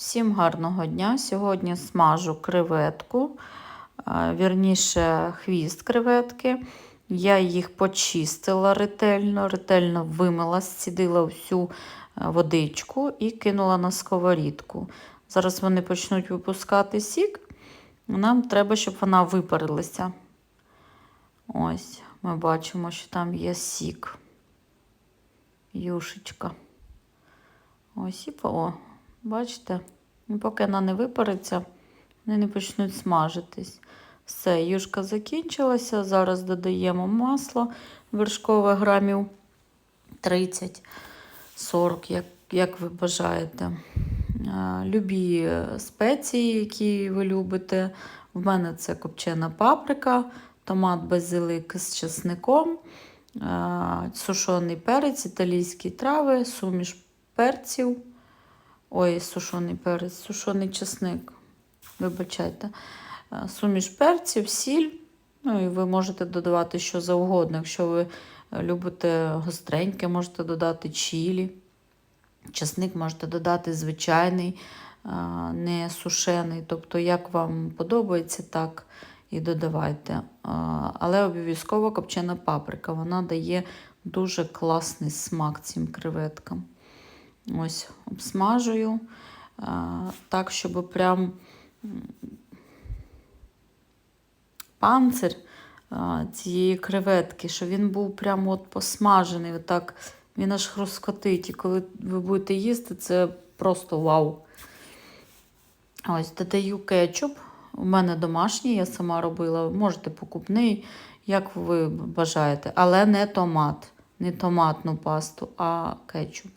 Всім гарного дня. Сьогодні смажу креветку, вірніше хвіст креветки. Я їх почистила ретельно, ретельно вимила, зцідила всю е, водичку і кинула на сковорідку. Зараз вони почнуть випускати сік. Нам треба, щоб вона випарилася. Ось, ми бачимо, що там є сік. Юшечка. Ось і о, бачите? І поки вона не випариться, вони не почнуть смажитись. Все, юшка закінчилася. Зараз додаємо масло вершкове грамів 30-40, як, як ви бажаєте. Любі спеції, які ви любите. В мене це копчена паприка, томат базилик з чесником, сушений перець, італійські трави, суміш перців. Ой, сушений перець, сушений чесник. Вибачайте. Е, Суміш перців, сіль. Ну і ви можете додавати що завгодно. Якщо ви е, любите гостреньке, можете додати чілі. Чесник можете додати звичайний, е, не сушений. Тобто, як вам подобається, так і додавайте. Але обов'язково копчена паприка. Вона дає дуже класний смак цим креветкам. Ось, обсмажую а, так, щоб прям панцир а, цієї креветки, щоб він був прям от посмажений. Отак, він аж хрускотить. І коли ви будете їсти, це просто вау. Ось, додаю кетчуп. У мене домашній, я сама робила. Можете покупний, як ви бажаєте, але не томат, не томатну пасту, а кетчуп.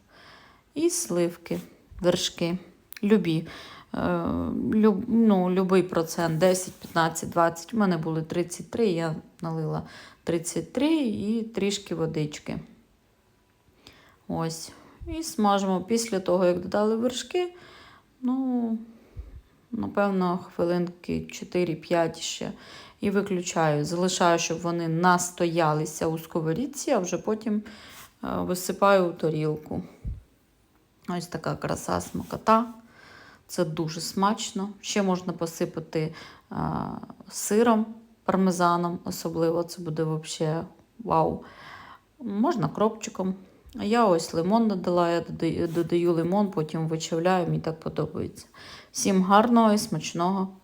І сливки, вершки. Любі. Е, люб, ну, любий процент 10, 15, 20. У мене були 33, я налила 33 і трішки водички. Ось. І смажимо після того, як додали вершки. Ну, напевно, хвилинки 4-5 ще. І виключаю. Залишаю, щоб вони настоялися у сковорідці, а вже потім е, висипаю у тарілку. Ось така краса смакота. Це дуже смачно. Ще можна посипати а, сиром, пармезаном, особливо це буде взагалі вау. Можна кропчиком. Я ось лимон додала, я додаю лимон, потім вичавляю, мені так подобається. Всім гарного і смачного